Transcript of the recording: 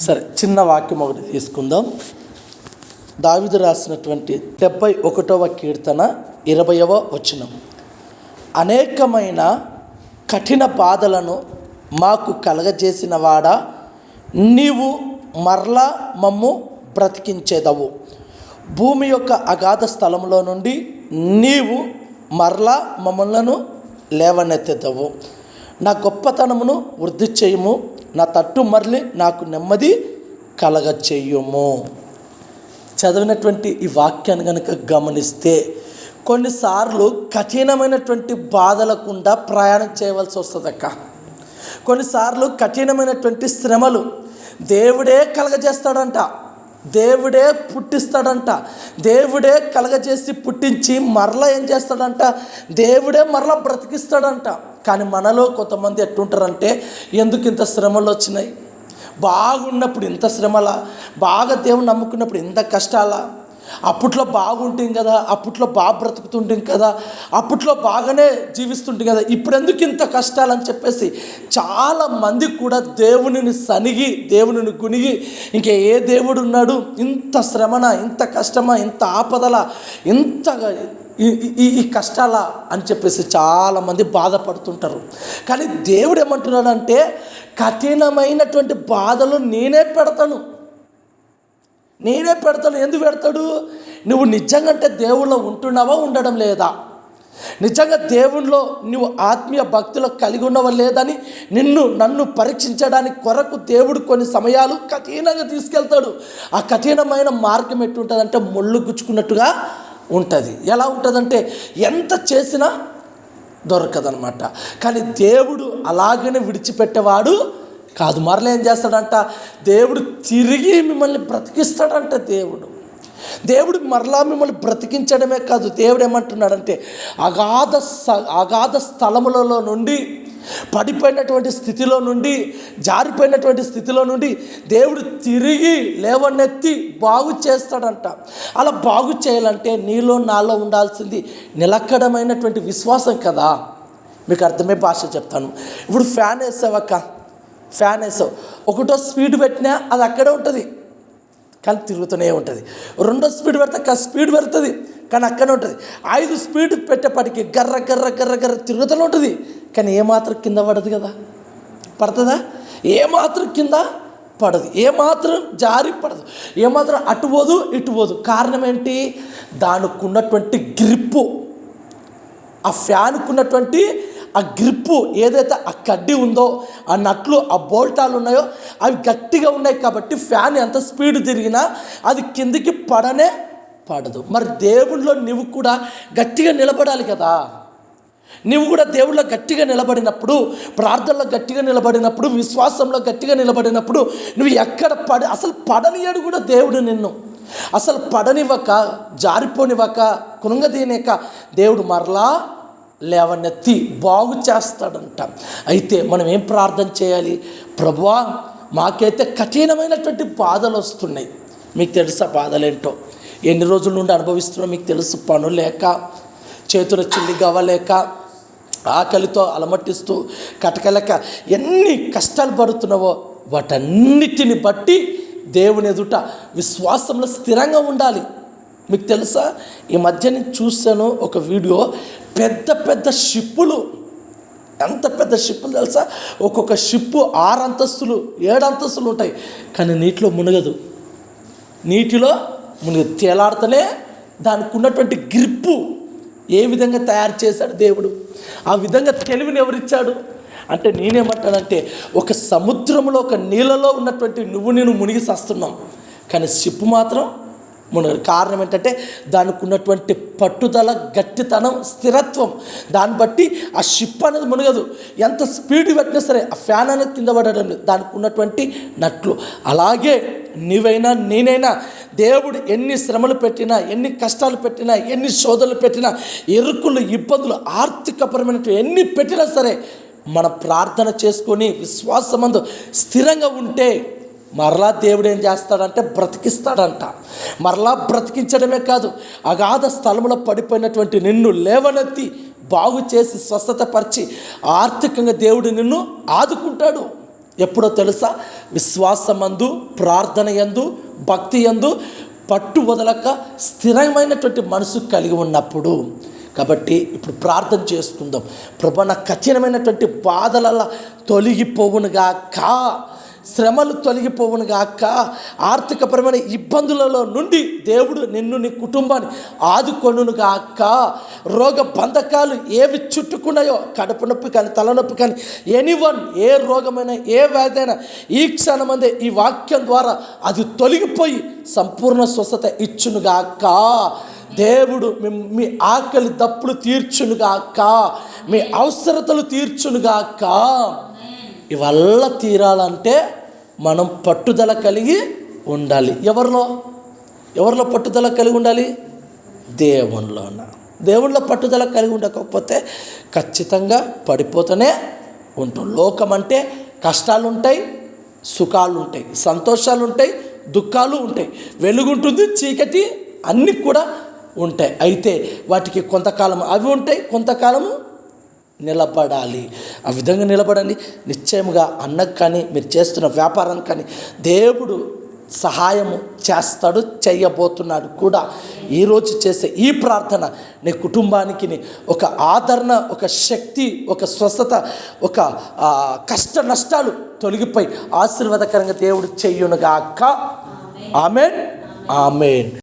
సరే చిన్న వాక్యం ఒకటి తీసుకుందాం. దావిదు రాసినటువంటి డెబ్బై ఒకటవ కీర్తన ఇరవయవ వచనం. అనేకమైన కఠిన బాధలను మాకు కలగజేసిన వాడా నీవు మరలా మమ్ము బ్రతికించేదవు. భూమి యొక్క అగాధ స్థలంలో నుండి నీవు మరలా మమ్మలను లేవనెత్తెదవు. నా గొప్పతనమును వృద్ధి చేయుము నా తట్టు మరలి నాకు నెమ్మది కలగ చెయ్యుము చదివినటువంటి ఈ వాక్యాన్ని కనుక గమనిస్తే కొన్నిసార్లు కఠినమైనటువంటి బాధలకుండా ప్రయాణం చేయవలసి వస్తుంది అక్క కొన్నిసార్లు కఠినమైనటువంటి శ్రమలు దేవుడే కలగజేస్తాడంట. దేవుడే పుట్టిస్తాడంట. దేవుడే కలగజేసి పుట్టించి మరలా ఏం చేస్తాడంట? దేవుడే మరలా బ్రతికిస్తాడంట. కానీ మనలో కొంతమంది ఎట్టుంటారంటే ఎందుకు ఇంత శ్రమలు వచ్చినాయి? బాగున్నప్పుడు ఇంత శ్రమలా? బాగా దేవుని నమ్ముకున్నప్పుడు ఇంత కష్టాలా? అప్పట్లో బాగుంటుంది కదా అప్పట్లో బాగా బ్రతుకుతుంటాం కదా అప్పట్లో బాగానే జీవిస్తుంటాం కదా ఇప్పుడు ఎందుకు ఇంత కష్టాలని చెప్పేసి చాలా మంది కూడా దేవునిని సనిగి దేవునిని గునిగి ఇంకా ఏ దేవుడు ఉన్నాడు? ఇంత శ్రమన ఇంత కష్టమా ఇంత ఆపదల ఇంత ఈ ఈ- ఈ కష్టాల అని చెప్పేసి చాలామంది బాధపడుతుంటారు. కానీ దేవుడు ఏమంటున్నాడంటే కఠినమైనటువంటి బాధలు నేనే పెడతాను. నేనే పెడతాను ఎందుకు పెడతాడు? నువ్వు నిజంగా అంటే దేవుళ్ళో ఉంటున్నావా ఉండడం లేదా? నిజంగా దేవుణ్ణిలో నువ్వు ఆత్మీయ భక్తులు కలిగి ఉన్నవా లేదని నిన్ను నన్ను పరీక్షించడానికి కొరకు దేవుడు కొన్ని సమయాలు కఠినంగా తీసుకెళ్తాడు. ఆ కఠినమైన మార్గం ఎట్టుంటుందంటే ముళ్ళు గుచ్చుకున్నట్టుగా ఉంటుంది. ఎలా ఉంటుందంటే ఎంత చేసినా దొరకదనమాట. కానీ దేవుడు అలాగనే విడిచిపెట్టేవాడు కాదు మరలా ఏం చేస్తాడంట? దేవుడు తిరిగి మిమ్మల్ని బ్రతికిస్తాడంట దేవుడు. దేవుడు మరలా మిమ్మల్ని బ్రతికించడమే కాదు దేవుడు ఏమంటున్నాడంటే అగాధ స అగాధ స్థలములలో నుండి పడిపోయినటువంటి స్థితిలో నుండి జారిపోయినటువంటి స్థితిలో నుండి దేవుడు తిరిగి లేవనెత్తి బాగు చేస్తాడంట. అలా బాగు చేయాలంటే నీలో నాలో ఉండాల్సింది నిలకడమైనటువంటి విశ్వాసం కదా. మీకు అర్థమే భాష చెప్తాను. ఇప్పుడు ఫ్యాన్ వేసావక్క ఫ్యాన్ వేసావు ఒకటో స్పీడ్ పెట్టినా అది అక్కడే ఉంటుంది. కానీ తిరుగుతూనే ఉంటుంది. రెండో స్పీడ్ పెడితే కా స్పీడ్ పెడుతుంది కానీ అక్కడే ఉంటుంది. ఐదు స్పీడ్ పెట్టేపటికి గర్ర గర్ర గర్ర గర్ర తిరుగుతూనే ఉంటుంది. కానీ ఏమాత్రం కింద పడదు కదా. పడుతుందా? ఏమాత్రం కింద పడదు. ఏమాత్రం జారి పడదు. ఏమాత్రం అటు పోదు ఇటు పోదు. కారణం ఏంటి? దానికి ఉన్నటువంటి గ్రిప్పు ఆ ఫ్యాన్కు ఉన్నటువంటి ఆ గ్రిప్పు ఏదైతే ఆ కడ్డీ ఉందో ఆ నట్లు ఆ బోల్టాలు ఉన్నాయో అవి గట్టిగా ఉన్నాయి కాబట్టి ఫ్యాన్ ఎంత స్పీడ్ తిరిగినా అది కిందికి పడనే పడదు. మరి దేవుళ్ళో నువ్వు కూడా గట్టిగా నిలబడాలి కదా. నువ్వు కూడా దేవుళ్ళో గట్టిగా నిలబడినప్పుడు ప్రార్థనలో గట్టిగా నిలబడినప్పుడు విశ్వాసంలో గట్టిగా నిలబడినప్పుడు నువ్వు ఎక్కడ పడి అసలు పడనియడు కూడా దేవుడు నిన్ను. అసలు పడనివ్వక జారిపోనివ్వక కృంగదీనేక దేవుడు మరలా లేవనెత్తి బాగు చేస్తాడంట. అయితే మనం ఏం ప్రార్థన చేయాలి? ప్రభువా మాకైతే కఠినమైనటువంటి బాధలు వస్తున్నాయి. మీకు తెలుసా బాధలేంటో? ఎన్ని రోజుల నుండి అనుభవిస్తున్నా మీకు తెలుసు? పను లేక చేతుల చిల్లి గవ్వలేక ఆకలితో అలమటిస్తూ కటకలేక ఎన్ని కష్టాలు పడుతున్నావో వాటన్నిటిని బట్టి దేవుని ఎదుట విశ్వాసంలో స్థిరంగా ఉండాలి. మీకు తెలుసా? ఈ మధ్య నేను చూశాను ఒక వీడియో. పెద్ద పెద్ద షిప్పులు. ఎంత పెద్ద షిప్పులు తెలుసా? ఒక్కొక్క షిప్పు ఆరు అంతస్తులు ఏడు అంతస్తులు ఉంటాయి. కానీ నీటిలో మునగదు. నీటిలో మునగదు తేలాడితేనే దానికి ఉన్నటువంటి గ్రిప్పు ఏ విధంగా తయారు చేశాడు దేవుడు? ఆ విధంగా తెలివిని ఎవరిచ్చాడు? అంటే నేనేమంటానంటే ఒక సముద్రంలో ఒక నీళ్ళలో ఉన్నటువంటి నువ్వు నేను మునిగి సస్తున్నాం. కానీ షిప్పు మాత్రం మునగదు కారణం ఏంటంటే దానికి ఉన్నటువంటి పట్టుదల గట్టితనం స్థిరత్వం. దాన్ని బట్టి ఆ షిప్ అనేది మునగదు. ఎంత స్పీడ్ పెట్టినా సరే ఆ ఫ్యాన్ అనేది కింద పడడం దానికి ఉన్నటువంటి నట్లు. అలాగే నీవైనా నేనైనా దేవుడు ఎన్ని శ్రమలు పెట్టినా ఎన్ని కష్టాలు పెట్టినా ఎన్ని శోధనలు పెట్టినా ఎరుకులు ఇబ్బందులు ఆర్థికపరమైనటువంటి ఎన్ని పెట్టినా సరే మన ప్రార్థన చేసుకొని విశ్వాసమందు స్థిరంగా ఉంటే మరలా దేవుడు ఏం చేస్తాడంటే బ్రతికిస్తాడంట. మరలా బ్రతికించడమే కాదు అగాధ స్థలంలో పడిపోయినటువంటి నిన్ను లేవనెత్తి బాగు చేసి స్వస్థత పరిచి ఆర్థికంగా దేవుడు నిన్ను ఆదుకుంటాడు. ఎప్పుడో తెలుసా? విశ్వాసమందు ప్రార్థన యందు భక్తి యందు పట్టు వదలక స్థిరమైనటువంటి మనసు కలిగి ఉన్నప్పుడు. కాబట్టి ఇప్పుడు ప్రార్థన చేసుకుందాం. ప్రభా నా కఠినమైనటువంటి బాధల తొలగిపోవునుగా కా శ్రమలు తొలగిపోవును గాక. ఆర్థికపరమైన ఇబ్బందులలో నుండి దేవుడు నిన్ను నీ కుటుంబాన్ని ఆదుకొనును గాక. రోగ బంధకాలు ఏవి చుట్టుకున్నాయో కడుపు నొప్పి కానీ తలనొప్పి కానీ ఎనీవన్ ఏ రోగమైనా ఏ వ్యాధైనా ఈ క్షణమందే ఈ వాక్యం ద్వారా అది తొలగిపోయి సంపూర్ణ స్వస్థత ఇచ్చునుగాక దేవుడు మీ- మీ ఆకలి దప్పులు తీర్చునుగాక మీ అవసరతలు తీర్చునుగాక ఇవల్ల తీరాలంటే మనం పట్టుదల కలిగి ఉండాలి. ఎవరిలో? ఎవరిలో పట్టుదల కలిగి ఉండాలి? దేవునిలోన. దేవుళ్ళ పట్టుదల కలిగి ఉండకపోతే ఖచ్చితంగా పడిపోతూనే ఉంటాం. లోకం అంటే కష్టాలు ఉంటాయి సుఖాలు ఉంటాయి సంతోషాలు ఉంటాయి దుఃఖాలు ఉంటాయి వెలుగుంటుంది చీకటి అన్నీ కూడా ఉంటాయి. అయితే వాటికి కొంతకాలం అవి ఉంటాయి కొంతకాలము నిలబడాలి. ఆ విధంగా నిలబడండి. నిశ్చయముగా అన్నకు కానీ మీరు చేస్తున్న వ్యాపారానికి కానీ దేవుడు సహాయము చేస్తాడు చేయబోతున్నాడు కూడా. ఈరోజు చేసే ఈ ప్రార్థన నీ కుటుంబానికి ఒక ఆదరణ ఒక శక్తి ఒక స్వస్థత ఒక కష్ట నష్టాలు తొలగిపోయి ఆశీర్వాదకరంగా దేవుడు చెయ్యునుగాక ఆమెన్. ఆమెన్.